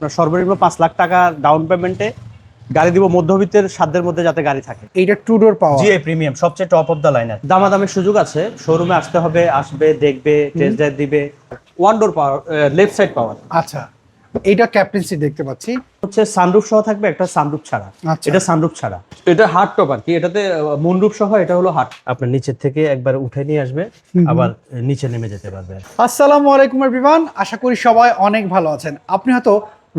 আপনার সর্বনিম্ন পাঁচ লাখ টাকা ডাউন পেমেন্টে গাড়ি দিব মধ্যবিত্তের সাধ্যের মধ্যে যাতে গাড়ি থাকে। এইটা two door power G A premium সবচেয়ে টপ অফ দ্য লাইনার দামাদামের সুযোগ আছে শোরুমে আসতে হবে আসবে দেখবে টেস্ট ড্রাইভ দিবে। One door power left side power আচ্ছা এটা ক্যাপ্টেন সিট দেখতে পাচ্ছি। হচ্ছে সানরুফ সহ থাকবে একটা সানরুফ ছাড়া। আচ্ছা। এটা সানরুফ ছাড়া। এটা হার্ড টপ আর কি এটাতে মুনরুফ সহ এটা হলো হার্ড আপনার নিচের থেকে একবার উঠে নিয়ে আসবে আবার নিচে নেমে যেতে পারবে। আসসালামু আলাইকুম এভরিওয়ান আশা করি সবাই অনেক ভালো আছেন। আপনি হয়তো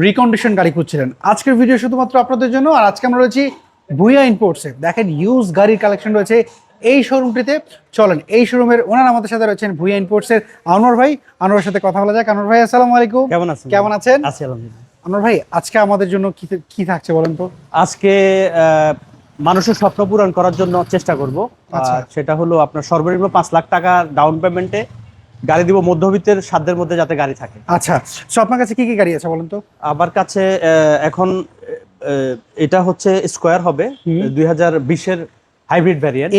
রিকন্ডিশন গাড়ি খুঁজছিলেন। আজকের ভিডিও শুধুমাত্র আপনাদের জন্য আর আজকে আমরা রয়েছি ভুইয়া ইম্পোর্টসে দেখেন ইউজ গাড়ির কালেকশন রয়েছে এই শোরুমটিতে চলেন এই শোরুমের ওনার আমাদের সাথে রয়েছেন ভুইয়া ইম্পোর্টসের আনোয়ার ভাই। আনোয়ারের সাথে কথা বলা যাক। আনোয়ার ভাই আসসালামু আলাইকুম। কেমন আছেন? কেমন আছেন? আছি আলহামদুলিল্লাহ। আনোয়ার ভাই আজকে আমাদের জন্য কি কি থাকছে বলেন তো? আজকে মানুষের স্বপ্ন পূরণ করার জন্য চেষ্টা করব। আচ্ছা। সেটা হলো আপনার সর্বনিম্ন পাঁচ লাখ টাকা ডাউন পেমেন্টে গাড়ি দিব মধ্যবিত্তের সাধ্যের মধ্যে যাতে গাড়ি থাকে। আচ্ছা সো আপনার কাছে কি কি গাড়ি আছে বলেন তো? আমার কাছে এখন এটা হচ্ছে স্কোয়ার হবে। দুই হাজার বিশের হাইব্রিড ভ্যারিয়েন্ট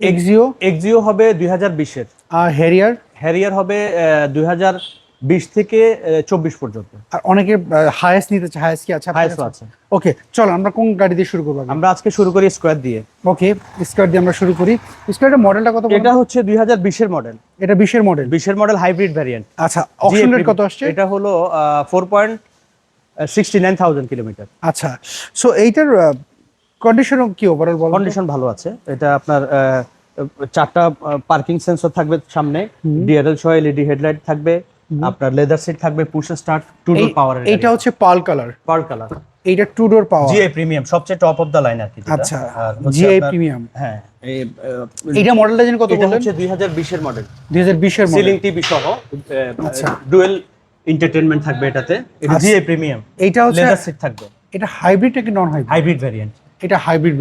এক্সিও এক্সিও হবে দুই হাজার বিশের। আর হ্যারিয়ার হ্যারিয়ার হবে দুই হাজার বিশ থেকে চব্বিশ পর্যন্ত। আর অনেকে হায়েস্ট নিতে চায় হায়েস্ট কি আছে হাইস্ট আছে। ওকে চলো আমরা কোন গাড়ি দিয়ে শুরু করব আমরা আজকে শুরু করি স্কোয়ার দিয়ে। ওকে স্কোয়ার দিয়ে আমরা শুরু করি। স্কোয়ারের মডেলটা কত এটা হচ্ছে দুই হাজার বিশের মডেল এটা বিশের মডেল বিশের মডেল হাইব্রিড ভ্যারিয়েন্ট আচ্ছা অপশন রেট কত আসছে? এটা হলো four point sixty nine thousand kilometre আচ্ছা সো এইটার কন্ডিশন কি ওভারঅল বলো কন্ডিশন ভালো আছে। এটা আপনার চারটা পার্কিং সেন্সর থাকবে সামনে। ডিআরএল সহ এলইডি হেডলাইট থাকবে। আপনার লেদার সিট থাকবে push start two door power এটা হচ্ছে পাল কালার। Pearl colour. এইটা two door power G I premium সবচেয়ে টপ অফ দা লাইন আর কি যেটা। আচ্ছা আর হচ্ছে জিআই প্রিমিয়াম হ্যাঁ। এইটা মডেলটা যেন কত এটা হচ্ছে দুই হাজার বিশের মডেল দুই হাজার বিশের মডেল সিলিং টিভি সহ আচ্ছা। ডুয়েল এন্টারটেনমেন্ট থাকবে এটাতে। এটা। জিআই প্রিমিয়াম এইটা হচ্ছে লেদার সিট থাকবে। এটা হাইব্রিড নাকি নন হাইব্রিড হাইব্রিড ভ্যারিয়েন্ট এটা হাইব্রিড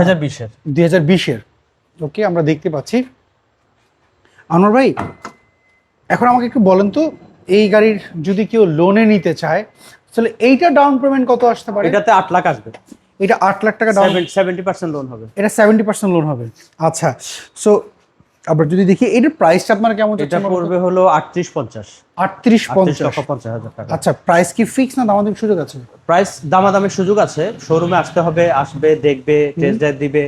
হাজার বিশের। দুই হাজার বিশের। ওকে আমরা দেখতে পাচ্ছি। আনোয়ার ভাই এখন আমাকে একটু বলেন তো এই গাড়ির যদি কেউ লোনে নিতে চায় তাহলে এইটা ডাউন পেমেন্ট কত আসতে পারে? এটাতে আট লাখ আসবে। এটা আট লাখ টাকা ডাউন সেভেন্টি পার্সেন্ট লোন হবে। এটা সেভেন্টি পার্সেন্ট লোন হবে। আচ্ছা সো আবার যদি দেখি এটার প্রাইসটা আপনার কেমন এটা পড়বে হলো আটত্রিশ পঞ্চাশ। আটত্রিশ পঞ্চাশ। পঞ্চাশ হাজার টাকা। আচ্ছা প্রাইস কি ফিক্স না দামাদামি সুযোগ আছে? প্রাইস দামাদামের সুযোগ আছে। শোরুমে আসতে হবে আসবে দেখবে টেস্ট ড্রাইভ দিবে।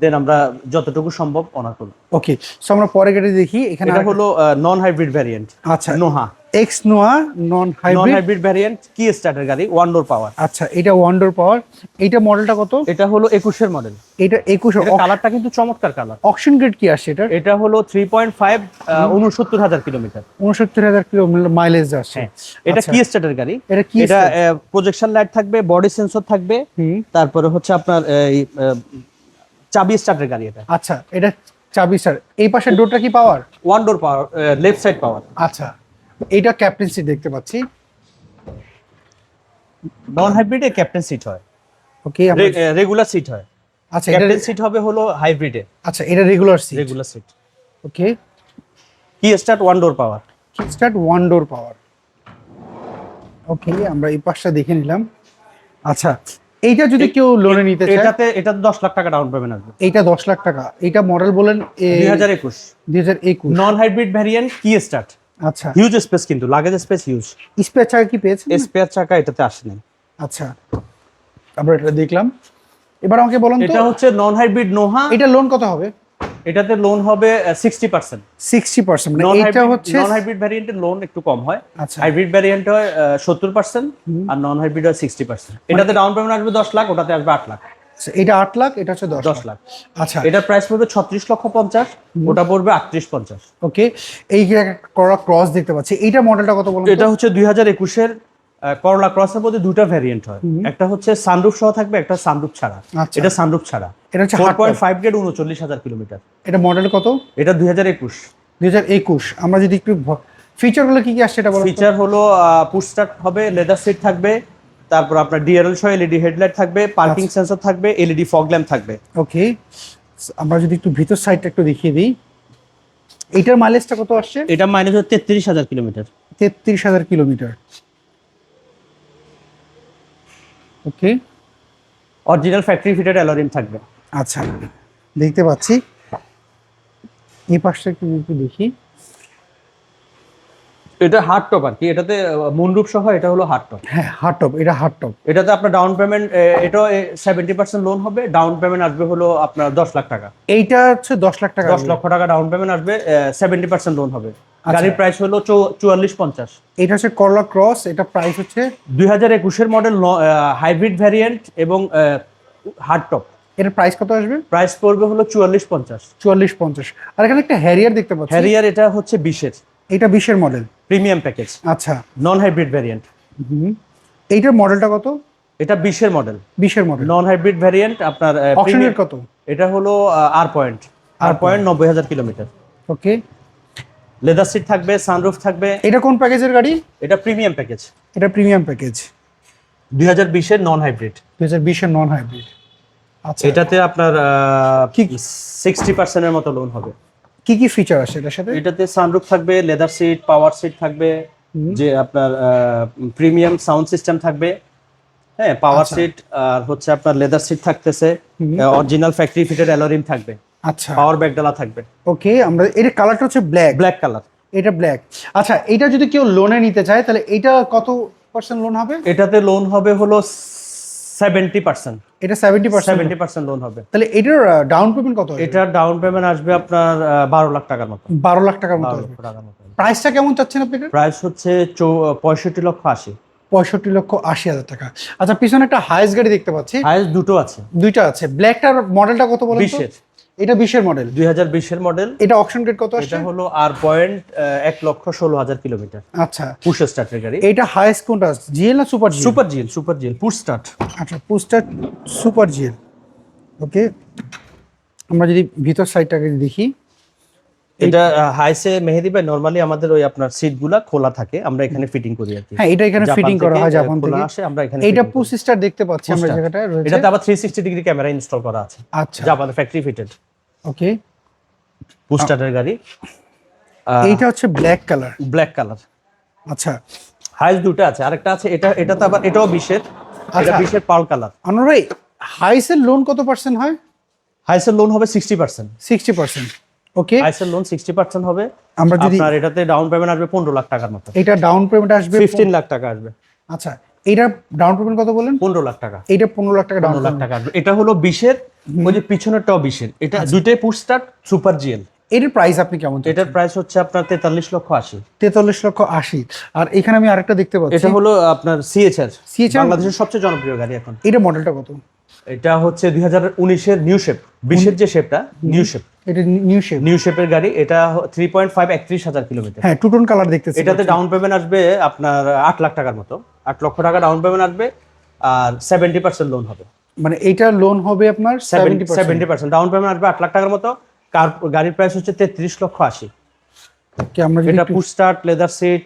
দেন আমরা যতটুকু সম্ভব অনার করব। ওকে সো আমরা পরে গাড়ি দেখি এখানে এটা হলো নন হাইব্রিড ভ্যারিয়েন্ট আচ্ছা Noah X Noah non non hybrid hybrid variant কি স্টার্টার গাড়ি? ওয়ান ডোর পাওয়ার আচ্ছা এটা ওয়ান্ডার পাওয়ার এইটা মডেলটা কত? এটা হলো একুশের মডেল এটা একুশ কালারটা কিন্তু চমৎকার কালার অকশন গ্রেড কি আসে এটা এটা হলো থ্রি পয়েন্ট ফাইভ উনসত্তর হাজার কিলোমিটার। উনসত্তর হাজার কিলো মাইলেজ আসছে। হ্যাঁ এটা আচ্ছা। কি স্টার্টের গাড়ি? এটা কি এটা প্রজেকশন লাইট থাকবে বডি সেন্সর থাকবে তারপরে হচ্ছে আপনার এই চাবি স্টার্টের গাড়ি এটা। আচ্ছা এটা চাবি স্যার এই পাশের ডোরটা কি power one door power left side power আচ্ছা এইটা ক্যাপ্টেন সিট দেখতে পাচ্ছি। নন হাইব্রিডে ক্যাপ্টেন সিট হয়। ওকে রেগুলার সিট হয়। আচ্ছা এটা ক্যাপ্টেন সিট হবে হলো হাইব্রিডে আচ্ছা এটা regular seat regular seat okay কি start one door power kickstart one door power okay আমরা এই পাশটা দেখে নিলাম। আচ্ছা এইটা যদি কেউ লোনে নিতে চায় এটাতে এটাতে দশ লাখ টাকা ডাউন পেমেন্ট আসবে। এইটা দশ লাখ টাকা। এটা মডেল বলেন দুই হাজার একুশ। দুই হাজার একুশ। নন হাইব্রিড ভ্যারিয়েন্ট কি স্টার্ট আচ্ছা। হিউজ স্পেস কিন্তু লাগেজ স্পেস হিউজ স্পেস চাকা কি পেয়েছে স্পেস চাকা এটাতে আসেনি। আচ্ছা। আমরা এটা দেখলাম। এবার আমাকে বলুন তো এটা হচ্ছে নন হাইব্রিড নোহা এটা লোন কত হবে? এটাতে লোন হবে sixty percent sixty percent non মানে এটা হচ্ছে নন হাইব্রিড ভ্যারিয়েন্টের লোন একটু কম হয়। আচ্ছা। হাইব্রিড ভ্যারিয়েন্ট হয় সত্তর পার্সেন্ট আর নন হাইব্রিড হয় সিক্সটি পার্সেন্ট এটাতে ডাউন পেমেন্ট আসবে দশ লাখ ওটাতে আসবে আট লাখ। আচ্ছা, এটা আট লাখ এটা হচ্ছে দশ দশ লাখ। আচ্ছা। এটা প্রাইস পড়বে ছত্রিশ লক্ষ পঞ্চাশ ওটা পড়বে আটত্রিশ পঞ্চাশ। ওকে এই করা ক্রস দেখতে পাচ্ছি এইটা মডেলটা কত বলুন এটা হচ্ছে দুই হাজার একুশের করলা ক্রসের মধ্যে দুটো ভ্যারিয়েন্ট হয়। একটা হচ্ছে সানরুফ সহ থাকবে একটা সানরুফ ছাড়া। আচ্ছা। এটা সানরুফ ছাড়া। এটা হচ্ছে four hard point five grade উনচল্লিশ হাজার কিলোমিটার। এটা মডেল কত? এটা দুই হাজার একুশ। দুই হাজার একুশ। আমরা যদি একটু ফিচারগুলো কি কি আসছে এটা বলো? ফিচার হলো পুশ স্টার্ট হবে লেদার সিট থাকবে তারপর আপনার ডিআরএল সহ এলইডি হেডলাইট থাকবে পার্কিং আচ্ছা। সেন্সর থাকবে এলইডি ফগ ল্যাম্প থাকবে। ওকে আমরা যদি একটু ভিতর সাইডটা একটু দেখিয়ে দিই। এটার মাইলেজটা কত আসছে? এটা মাইনাস হচ্ছে তেত্রিশ হাজার কিলোমিটার। তেত্রিশ হাজার kilometre. Okay original factory fitted alloy rim থাকবে। আচ্ছা দেখতে পাচ্ছি। এই পাশটা একটু দেখি। এটা হার্ড টপ আর কি এটাতে মুন্ডুপ সহ এটা হলো হার্ড টপ হ্যাঁ হার্ড টপ এটা হার্ড টপ এটাতে আপনার ডাউন পেমেন্ট এটা সেভেন্টি পার্সেন্ট লোন হবে ডাউন পেমেন্ট আসবে হলো আপনার দশ লাখ টাকা। এইটা হচ্ছে দশ লাখ টাকা। দশ লক্ষ টাকা ডাউন পেমেন্ট আসবে সেভেন্টি পার্সেন্ট লোন হবে। গাড়ির প্রাইস হলো চুয়াল্লিশ পঞ্চাশ। এটা হচ্ছে করলা ক্রস এটা প্রাইস হচ্ছে দুই হাজার একুশের মডেল হাইব্রিড ভ্যারিয়েন্ট এবং হার্ড টপ এটার প্রাইস কত আসবে? প্রাইস পড়বে হলো চুয়াল্লিশ পঞ্চাশ। চুয়াল্লিশ পঞ্চাশ। আর এখানে একটা হ্যারিয়ার দেখতে পাচ্ছি। হ্যারিয়ার এটা হচ্ছে বিশের। এটা বিশের মডেল প্রিমিয়াম প্যাকেজ। আচ্ছা। নন হাইব্রিড ভ্যারিয়েন্ট এইটার মডেলটা কত? এটা বিশের মডেল। বিশের মডেল। নন হাইব্রিড ভ্যারিয়েন্ট আপনার আহ, অপশন premium- কত? এটা হলো আর পয়েন্ট আর পয়েন্ট নব্বই হাজার কিলোমিটার। ওকে লেদার সিট থাকবে সানরুফ থাকবে। এটা কোন প্যাকেজের গাড়ি? এটা প্রিমিয়াম প্যাকেজ এটা প্রিমিয়াম প্যাকেজ দুই হাজার বিশের নন হাইব্রিড দু হাজার বিশের নন হাইব্রিড আচ্ছা। এটাতে আপনার কি? সিক্সটি পার্সেন্টের মতো লোন হবে। কি কি ফিচার আছে এটার সাথে? এটাতে সানরুফ থাকবে লেদার সিট পাওয়ার সিট থাকবে যে আপনার প্রিমিয়াম সাউন্ড সিস্টেম থাকবে হ্যাঁ পাওয়ার আচ্ছা। সিট আর হচ্ছে আপনার লেদার সিট থাকতেছে original factory fitted alloy rim থাকবে আচ্ছা। পাওয়ার ব্যাকডালা থাকবে। ওকে আমরা এর কালারটা হচ্ছে ব্ল্যাক ব্ল্যাক কালার এটা ব্ল্যাক আচ্ছা এটা যদি কেউ লোনে নিতে চায় তাহলে এটা কত পার্সেন্ট লোন হবে? এটাতে লোন হবে হলো সেভেন্টি পার্সেন্ট এটা seventy percent seventy percent loan হবে। তাহলে এটার ডাউন পেমেন্ট কত এটার ডাউন পেমেন্ট আসবে আপনার বারো লাখ টাকার মতো। বারো লাখ টাকার মতো আসবে। প্রাইসটা কেমন চাচ্ছেন আপনি প্রাইস হচ্ছে চৌ- পঁয়ষট্টি লক্ষ আশি। পঁয়ষট্টি লক্ষ আশি হাজার টাকা। আচ্ছা পিছনে একটা হাইস গাড়ি দেখতে পাচ্ছি। হাইস দুটো আছে। দুইটা আছে। ব্ল্যাকটার মডেলটা কত বলেন তো? বিশের। এটা বিশের মডেল দুই হাজার বিশের মডেল এটা অপশন গ্রেড কত আসছে? এটা হলো আর পয়েন্ট এক লক্ষ ষোলো হাজার কিলোমিটার। আচ্ছা। পুশ স্টার্টের গাড়ি। এটা হাইস্ট কোনটা জিএল না super GL super GL super GL push start আচ্ছা পুস্টার সুপার জিএল ওকে আমরা যদি ভিতর সাইডটাকে দেখি এটা হাইসে মেহেদি ভাই নরমালি আমাদের ওই আপনার সিটগুলা খোলা থাকে আমরা এখানে ফিটিং করি আর হ্যাঁ এটা এখানে ফিটিং করা হয় জাপান থেকে। আসে আমরা এখানে fitting করি। দেখতে পাচ্ছি আমরা জায়গাটা রয়েছে। এটাতে আবার three sixty degree camera install করা আছে। আচ্ছা। জাপানের ফ্যাক্টরি ফিটেড ওকে। পুশ স্টার্টের গাড়ি। এইটা হচ্ছে ব্ল্যাক কালার ব্ল্যাক কালার আচ্ছা। হাইস দুটো আছে আরেকটা আছে এটা এটাতে আবার এটাও বিশের। এটা আচ্ছা। বিশের পাল কালার আনোয়ার হাইসের লোন কত পার্সেন্ট হয়? হাইসের লোন হবে sixty percent sixty percent okay হাইসের loan sixty percent হবে। আমরা যদি আপনার এটাতে ডাউন পেমেন্ট আসবে পনেরো লাখ টাকার মতো। এটা ডাউন পেমেন্ট আসবে ফিফটিন লাখ টাকা আসবে। আচ্ছা এটা ডাউন পেমেন্ট কত বলেন পনেরো লাখ টাকা। এটা পনেরো লাখ টাকা ডাউন লাখ টাকা আসবে। এটা হলো বিশের ওই যে পিছনেরটাও এর এটা আচ্ছা। দুইটাই পুশ স্টার্ট সুপার জিএল এটার প্রাইস আপনি কেমন এটার প্রাইস হচ্ছে আপনার তেতাল্লিশ লক্ষ আশি। তেতাল্লিশ লক্ষ আশি। আর এখানে আমি আরেকটা দেখতে পাচ্ছি। এটা হলো আপনার সিএচআর CHR বাংলাদেশের সবচেয়ে জনপ্রিয় গাড়ি এখন। এটা মডেলটা কত? এটা হচ্ছে দুই হাজার উনিশের নিউ শেপ বিশের যে শেপটা নিউ শেপ এটা নিউ শেপ নিউ শেপের গাড়ি। এটা থ্রি পয়েন্ট ফাইভ একত্রিশ হাজার কিলোমিটার হ্যাঁ টুটন কালার দেখতেছি এটাতে ডাউন পেমেন্ট আসবে আপনার আট লাখ টাকার মতো। আট লক্ষ টাকা ডাউন পেমেন্ট আসবে আর সেভেন্টি পার্সেন্ট লোন হবে। মানে এইটা লোন হবে আপনার seventy seventy percent down payment আসবে আট লাখ টাকার মতো। কার গাড়ির প্রাইস হচ্ছে তেত্রিশ লক্ষ আশি। এটা পুশ স্টার্ট লেদার সিট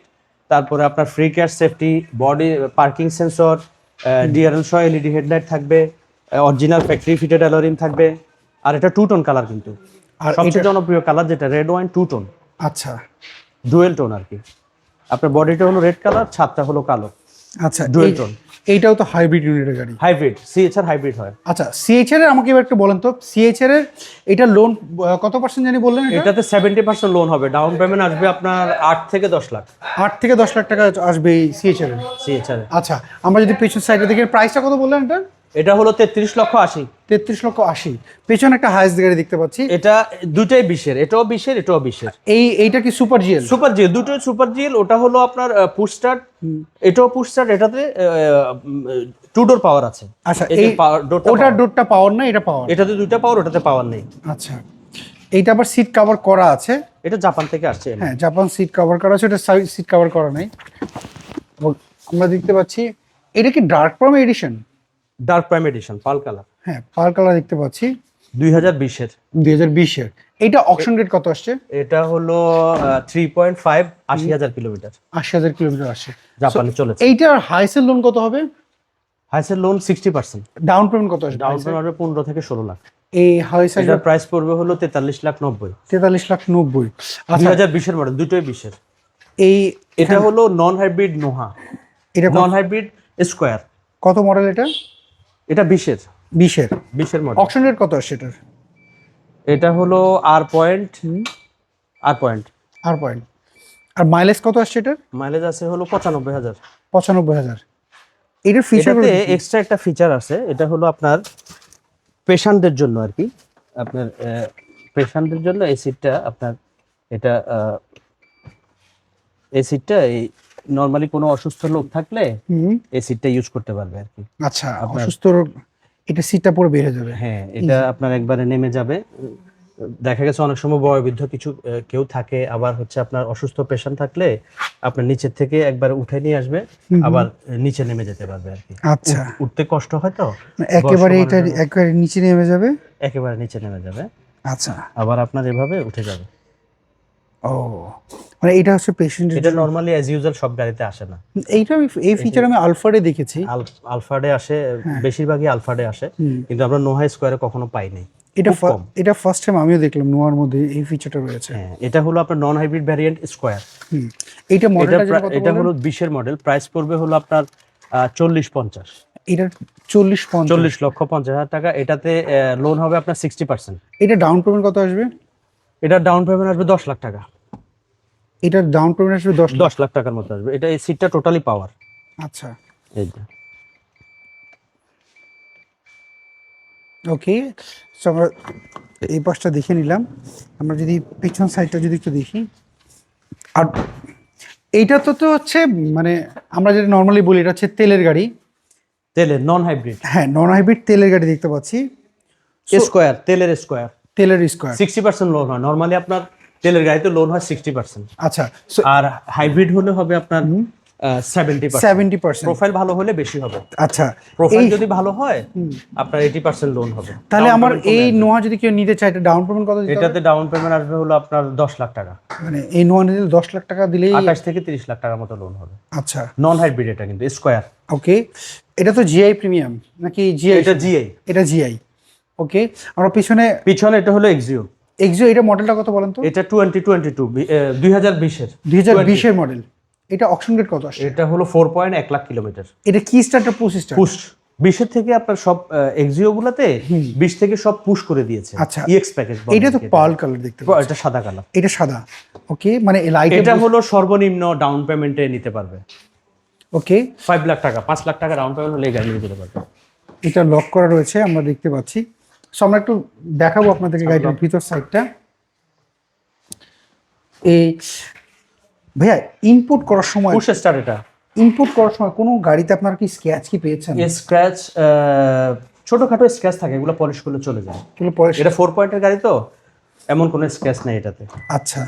তারপরে আপনার free cash safety body parking sensor DRL সহ এলইডি হেডলাইট থাকবে original factory fitted alloy rim থাকবে আর এটা টু টোন কালার কিন্তু। আর সবচেয়ে জনপ্রিয় কালার যেটা রেড ওয়াইন টু টোন আচ্ছা। ডুয়েল টোন আর কি। আপনার বডিটা হলো রেড কালার ছাদটা হলো কালো। আচ্ছা ডুয়েল tone। এইটাও তো হাইব্রিড ইউনিটের গাড়ি। হাইব্রিড সিএচআর হাইব্রিড হয়। আচ্ছা সিএইচআর এর আমাকে এবার একটু বলেন তো। সিএইচআর এর এটা লোন কত পার্সেন্ট জানি বললেন এটা? এটাতে সেভেন্টি পার্সেন্ট লোন হবে। ডাউন পেমেন্ট আসবে আপনার আট থেকে দশ লাখ। আট থেকে দশ লাখ টাকা আসবে এই সিএইচআর এর। সিএচআর আচ্ছা আমরা যদি পেছন সাইডে দেখি প্রাইসটা কত বললেন এটা? এটা হলো তেত্রিশ লক্ষ আশি। তেত্রিশ লক্ষ আশি। পেছনে একটা হাইস গাড়ি দেখতে পাচ্ছি। এটা দুটাই বিশের এটাও বিশের এটাও বিশের। এই এইটা কি সুপার জিএল সুপার জিএল দুটোই সুপার জিএল ওটা হলো আপনার পুশ স্টার্ট এটাও পুশ স্টার্ট এটাতে টু ডোর পাওয়ার আছে। আচ্ছা এই যে এই power- door টা ওটার power। ডোরটা পাওয়ার না এটা পাওয়ার এটাতে দুইটা পাওয়ার ওটাতে পাওয়ার নেই। আচ্ছা এইটা আবার সিট কভার করা আছে। এটা জাপান থেকে আসছে হ্যাঁ জাপান সিট কভার করা আছে ওটা সিট কভার করা নাই। আমরা দেখতে পাচ্ছি এটা কি dark prime edition dark prime edition pearl colour হ্যাঁ পার কালার দেখতে পাচ্ছি। দুই হাজার বিশের দুই হাজার বিশের এইটা অপশন রেট কত আসছে? এটা হলো থ্রি পয়েন্ট ফাইভ আশি হাজার কিলোমিটার। আশি হাজার কিলোমিটার আসছে। জাপানে চলেছে। এইটার হাইসের লোন কত হবে? হাইসের loan sixty percent down payment কত আসবে? ডাউন পেমেন্ট হবে পনেরো থেকে ষোলো লাখ। এই হাইস এটার প্রাইস পড়বে হলো তেতাল্লিশ লাখ নব্বই। তেতাল্লিশ লাখ নব্বই। দুই আচ্ছা হাজার বিশের মডেল দুটোই বিশের এই এটা হলো নন হাইব্রিড নোহা এটা নন হাইব্রিড স্কোয়ার কত মডেল এটা? এটা বিশের। বিশের। বিশের মডেল অপশন রেট কত আসছে এটার? এটা হলো আর পয়েন্ট আর পয়েন্ট আর পয়েন্ট আর মাইলেজ কত আসছে এটার? মাইলেজ আছে হলো পঁচানব্বই হাজার। পঁচানব্বই হাজার। এটার ফিচার এক্সট্রা একটা ফিচার আছে। এটা হলো আপনার পেশেন্টদের জন্য আর কি। আপনার পেশেন্টদের জন্য এই সিটটা আপনার এটা এই সিটটা এই নর্মালি কোনো অসুস্থ লোক থাকলে এই সিটটা ইউজ করতে পারবে আর কি। আচ্ছা অসুস্থ এটা সিটটা পরে বের হয়ে যাবে। হ্যাঁ এটা আপনার একবারে নেমে যাবে। দেখা গেছে অনেক সময় বয়োবৃদ্ধ কিছু কেউ থাকে আবার হচ্ছে আপনার অসুস্থ পেশেন্ট থাকলে আপনার নিচের থেকে একবার উঠে নিয়ে আসবে আবার নিচে নেমে যেতে পারবে আর কি। আচ্ছা। উঠতে কষ্ট হয় তো? একেবারে এটা একেবারে নিচে নেমে যাবে? একেবারে নিচে নেমে যাবে। আচ্ছা। আবার আপনার এভাবে উঠে যাবে। ও মানে এটা হচ্ছে পেশেন্টের এটা নরমালি অ্যাজ ইউজুয়াল সব গাড়িতে আসে না। এইটা আমি এই ফিচার আমি আলফারে দেখেছি। আল- আলফাডে আসে বেশিরভাগই আলফাডে আসে হ্যাঁ। কিন্তু আমরা নোহা স্কোয়ারে কখনো পাই নাই। এটা। এটা ফার্স্ট টাইম আমিও দেখলাম নোয়ার মধ্যে এই ফিচারটা রয়েছে। হ্যাঁ এটা হলো আপনার নন হাইব্রিড ভ্যারিয়েন্ট স্কোয়ার এটা মডেলটা এটা হলো বিশের মডেল প্রাইস পড়বে হলো আপনার চল্লিশ পঞ্চাশ। এটা চল্লিশ চল্লিশ লক্ষ পঞ্চাশ হাজার টাকা এটাতে লোন হবে আপনার সিক্সটি পার্সেন্ট এটা ডাউন পেমেন্ট কত আসবে? এটা ডাউন পেমেন্ট আসবে দশ লাখ টাকা। এটা ডাউন পেমেন্ট আসবে দশ দশ লাখ টাকার মতো আসবে। এটা এই সিটটা টোটালি পাওয়ার আচ্ছা। এই যে। ওকে সো আমরা এই পাশটা দেখে নিলাম। আমরা যদি পিছন সাইডটা যদি একটু দেখি। আর এইটা তো তো হচ্ছে মানে আমরা যেটা নর্মালি বলি এটা হচ্ছে তেলের গাড়ি। তেলের নন হাইব্রিড হ্যাঁ নন হাইব্রিড তেলের গাড়ি দেখতে পাচ্ছি। স্কোয়ার তেলের স্কোয়ার তেলের স্কোয়ার সিক্সটি পার্সেন্ট লোন হয়। নর্মালি আপনার তেলের গাড়িতে লোন হয় সিক্সটি পার্সেন্ট আচ্ছা আর হাইব্রিড হলে হবে আপনার seventy percent seventy percent profile ভালো হলে বেশি হবে। আচ্ছা প্রোফাইল যদি ভালো হয় আপনার এইটি পার্সেন্ট লোন হবে। তাহলে আমার এই নোয়া যদি কেউ নিতে চায় ডাউন পেমেন্ট কত এটাতে ডাউন পেমেন্ট আসবে হলো আপনার দশ লাখ টাকা। মানে এই নোয়া নিতে দশ লাখ টাকা দিলেই আঠাশ থেকে তিরিশ লাখ টাকার মতো লোন হবে। আচ্ছা। নন হাইব্রিড এটা কিন্তু স্কোয়ার ওকে এটা তো জিআই প্রিমিয়াম নাকি জিআই এটা জিআই এটা জিআই ওকে আমরা পিছনে পিছনে এটা হলো এক্সিও এক্সিও এটা মডেলটা কত বলেন তো? এটা টোয়েন্টি টোয়েন্টি টু দুই হাজার বিশের। দুই হাজার বিশের মডেল এটা অপশন গেট কত আসে এটা হলো ফোর পয়েন্ট এক লাখ কিলোমিটার এটা কি স্টারটা পুশ স্টার পুশ। বিশের থেকে আপনার সব এক্সিও গুলাতে বিশ থেকে সব পুশ করে দিয়েছে। আচ্ছা। ইএক্স প্যাকেজ এটা তো পার্ল কালার দেখতে পাচ্ছি। এটা সাদা কালার এটা সাদা। ওকে মানে লাইট এটা হলো সর্বনিম্ন ডাউন পেমেন্টে নিতে পারবে। ওকে ফাইভ লাখ টাকা পাঁচ লাখ টাকা ডাউন পেমেন্ট হলে গাড়ি নিতে পারবে এটা লক করা রয়েছে আমরা দেখতে পাচ্ছি। সো আমরা একটু দেখাবো আপনাদেরকে গাড়িটার ভিতর সাইডটা এই ভাইয়া ইনপুট করার সময় পুশ স্টার এটা। ইনপুট করার সময় কোনো গাড়িতে আপনার কি স্ক্র্যাচ কি পেয়েছেন? স্ক্র্যাচ ছোটখাটো স্ক্র্যাচ থাকে এগুলো পলিশ করলে চলে যায়। এগুলো পরে এটা ফোর পয়েন্টের গাড়ি তো এমন কোনো স্ক্র্যাচ নেই এটাতে। আচ্ছা।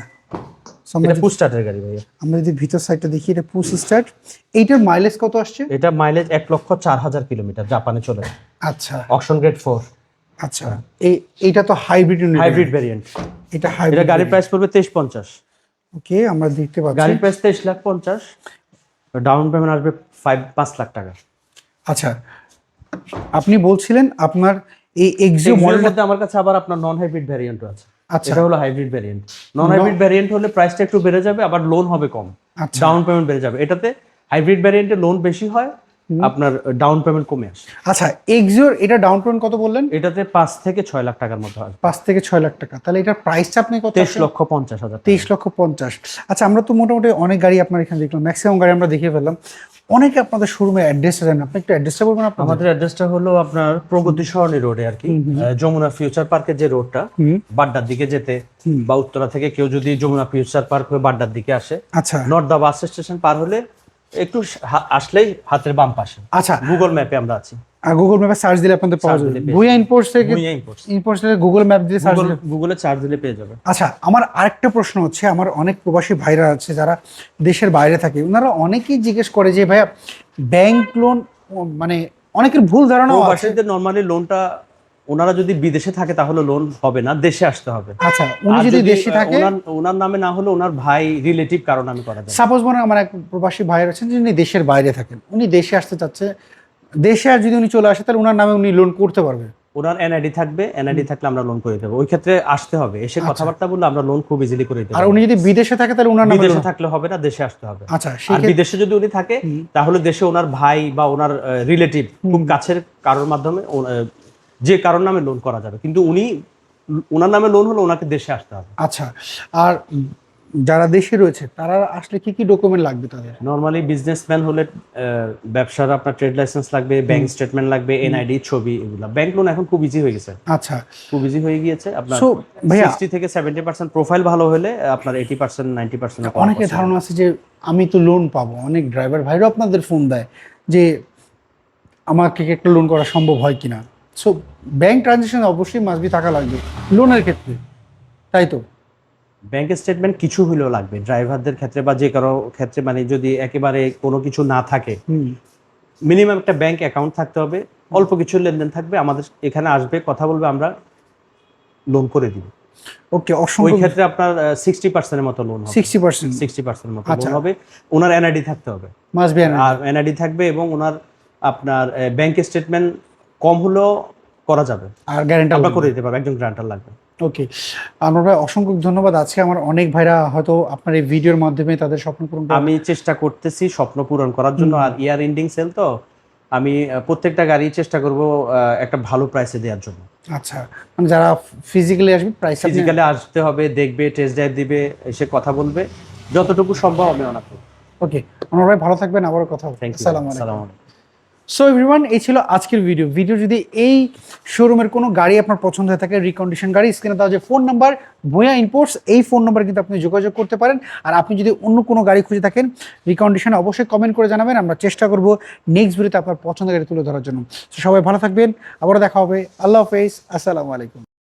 So এটা পুশ স্টার্টের গাড়ি ভাইয়া। আমরা যদি ভিতর সাইডটা দেখি এটা পুশ স্টার্ট এইটার মাইলেজ কত আসছে? এটা মাইলেজ এক লক্ষ চার হাজার কিলোমিটার জাপানে চলে আচ্ছা। অপশন গ্রেড ফোর আচ্ছা এই এইটা তো হাইব্রিড হাইব্রিড ভ্যারিয়েন্ট এটা এটা গাড়ির প্রাইস পড়বে তেইশ পঞ্চাশ। ওকে আমরা দেখতে পাচ্ছি। গাড়ির প্রাইস তেইশ লাখ পঞ্চাশ। ডাউন পেমেন্ট আসবে ফাইভ পাঁচ লাখ টাকা। আচ্ছা আপনি বলছিলেন আপনার এই এক্সিও এক্সিওর মধ্যে আমার কাছে আবার আপনার নন হাইব্রিড ভ্যারিয়েন্টও আছে। আচ্ছা। এটা হলো hybrid variant non hybrid variant হলে প্রাইসটা একটু বেড়ে যাবে আবার লোন হবে কম। আচ্ছা। ডাউন পেমেন্ট বেড়ে যাবে। এটাতে হাইব্রিড ভ্যারিয়েন্টে লোন বেশি হয় আপনার ডাউন পেমেন্ট কমে আসে। আচ্ছা এক্সিওর এটা ডাউন পেমেন্ট কত বললেন? এটাতে পাঁচ থেকে ছয় লাখ টাকার মতো আসবে। পাঁচ থেকে ছয় লাখ টাকা। তাহলে এটার প্রাইসটা আপনি কত তেইশ লক্ষ পঞ্চাশ হাজার। তেইশ লক্ষ পঞ্চাশ। আচ্ছা আমরা তো মোটামুটি অনেক গাড়ি আপনার এখানে দেখলাম ম্যাক্সিমাম গাড়ি আমরা দেখে ফেললাম। অনেকে আপনাদের শোরুমে অ্যাড্রেসটা জানেন আপনি একটু অ্যাড্রেসটা বলবেন আপনার আমাদের অ্যাড্রেসটা হলো আপনার প্রগতি সরণি রোডে আর কি। যমুনা ফিউচার পার্কের যে রোডটা বাড্ডার দিকে যেতে বা উত্তরা থেকে কেউ যদি যমুনা ফিউচার পার্ক হয়ে বাড্ডার দিকে আসে আচ্ছা। নর্দা বাস স্টেশন পার হলে একটু আসলেই হাতের বাম পাশে। আচ্ছা। গুগল ম্যাপে আমরা আছি। গুগল ম্যাপে সার্চ দিলে আপনাদের পাওয়া যাবে। ভুইয়া ইম্পোর্টস থেকে। ইম্পোর্টস থেকে গুগল ম্যাপ দিয়ে সার্চ দিলে গুগলে চার্জ দিলে পেয়ে যাবে আচ্ছা আমার আরেকটা প্রশ্ন হচ্ছে আমার অনেক প্রবাসী ভাইরা আছে যারা দেশের বাইরে থাকে। ওনারা অনেকেই জিজ্ঞেস করে যে ভাইয়া ব্যাংক লোন মানে অনেকের ভুল ধারণা আছে। নর্মালি লোনটা ওনারা যদি বিদেশে থাকে তাহলে লোন হবে না দেশে আসতে হবে। আচ্ছা উনি যদি দেশে থাকে ওনার- নামে না হলে ওনার ভাই রিলেটিভ কারও নামে করা যায়। সাপোজ মনে আমার এক প্রবাসী ভাই আছেন যিনি দেশের বাইরে থাকেন। উনি দেশে আসতে চাচ্ছে দেশে আর যদি উনি চলে আসে তাহলে ওনার নামে উনি লোন করতে পারবে। ওনার এনআইডি থাকবে এনআইডি থাকলে আমরা লোন করে দেবো। ওই ক্ষেত্রে আসতে হবে এসে কথাবার্তা বললে আমরা লোন খুব ইজিলি করে দেবো আর উনি যদি বিদেশে থাকে তাহলে ওনার নামে বিদেশে থাকলে হবে না দেশে আসতে হবে। আচ্ছা আর বিদেশে যদি উনি থাকে তাহলে দেশে ওনার ভাই বা ওনার রিলেটিভ খুব কাছের কারোর মাধ্যমে যে কারোর নামে লোন করা যাবে। কিন্তু উনি ওনার নামে লোন হলে ওনাকে দেশে আসতে হবে। আচ্ছা আর যারা দেশে রয়েছে তারা আসলে কি কি ডকুমেন্ট লাগবে তাদের? নর্মালি বিজনেসম্যান হলে ব্যবসার আপনার ট্রেড লাইসেন্স লাগবে ব্যাংক স্টেটমেন্ট লাগবে এনআইডি ছবি এগুলা। ব্যাংক লোন এখন খুব ইজি হয়ে গেছে। আচ্ছা। খুব ইজি হয়ে গিয়েছে। আপনার সো ভাইয়া সিক্সটি থেকে সেভেন্টি পার্সেন্ট প্রোফাইল ভালো হলে আপনার এইটি পার্সেন্ট নাইনটি পার্সেন্ট অনেকের ধারণা আছে যে আমি তো লোন পাবো। অনেক ড্রাইভার ভাইরাও আপনাদের ফোন দেয় যে আমাকে কি একটা লোন করা সম্ভব হয় কিনা? সো ব্যাংক ট্রানজেকশন অবশ্যই মাসবি থাকা লাগবে লোনের ক্ষেত্রে তাই তো? ব্যাংকের স্টেটমেন্ট কিছু হলেও লাগবে ড্রাইভারদের ক্ষেত্রে বা যে কারও ক্ষেত্রে মানে যদি একেবারে কোনো কিছু না থাকে মিনিমাম একটা ব্যাংক অ্যাকাউন্ট থাকতে হবে অল্প কিছু লেনদেন থাকবে আমাদের এখানে আসবে কথা বলবে আমরা লোন করে দিব। ওকে ওই ক্ষেত্রে আপনার সিক্সটি পার্সেন্টের মতো লোন হবে। সিক্সটি পার্সেন্ট সিক্সটি পার্সেন্টের মতো আচ্ছা। লোন হবে। ওনার এনআইডি থাকতে হবে। মাসবি আর এনআইডি থাকবে এবং ওনার আপনার ব্যাংক স্টেটমেন্ট কম হলেও করা যাবে। আর গ্যারেন্টার আমরা করে দিতে পারব একজন গ্রান্টার লাগবে। ওকে আমার ভাই অসংখ্য ধন্যবাদ। আজকে আমার অনেক ভাইরা হয়তো আপনার এই ভিডিওর মাধ্যমে তাদের স্বপ্ন পূরণ আমি চেষ্টা করতেছি স্বপ্ন পূরণ করার জন্য। আর ইয়ার এন্ডিং সেল তো আমি প্রত্যেকটা গাড়ি চেষ্টা করব একটা ভালো প্রাইসে দেওয়ার জন্য। আচ্ছা মানে যারা ফিজিক্যালি আসবে প্রাইস ফিজিক্যালি আসতে হবে দেখবে টেস্ট ড্রাইভ দিবে এসে কথা বলবে। যতটুকু সম্ভব আমি অনাথ ওকে আমার ভাই ভালো থাকবেন আবারও কথা হবে। আসসালামু আলাইকুম। সো এভরিওয়ান এই ছিল আজকের ভিডিও ভিডিও যদি এই শোরুমের কোনো গাড়ি আপনার পছন্দ হয়ে থাকে রিকন্ডিশন গাড়ি স্ক্রিনে দেওয়া যে ফোন নাম্বার ভূয়া ইনপোর্টস এই ফোন নাম্বার কিন্তু আপনি যোগাযোগ করতে পারেন। আর আপনি যদি অন্য কোনো গাড়ি খুঁজে থাকেন রিকন্ডিশন অবশ্যই কমেন্ট করে জানাবেন। আমরা চেষ্টা করব নেক্সট ভিডিওতে আপনার পছন্দের গাড়ি তুলে ধরার জন্য। সবাই ভালো থাকবেন। আবারও দেখা হবে। আল্লাহ হাফেজ। আসসালামু আলাইকুম।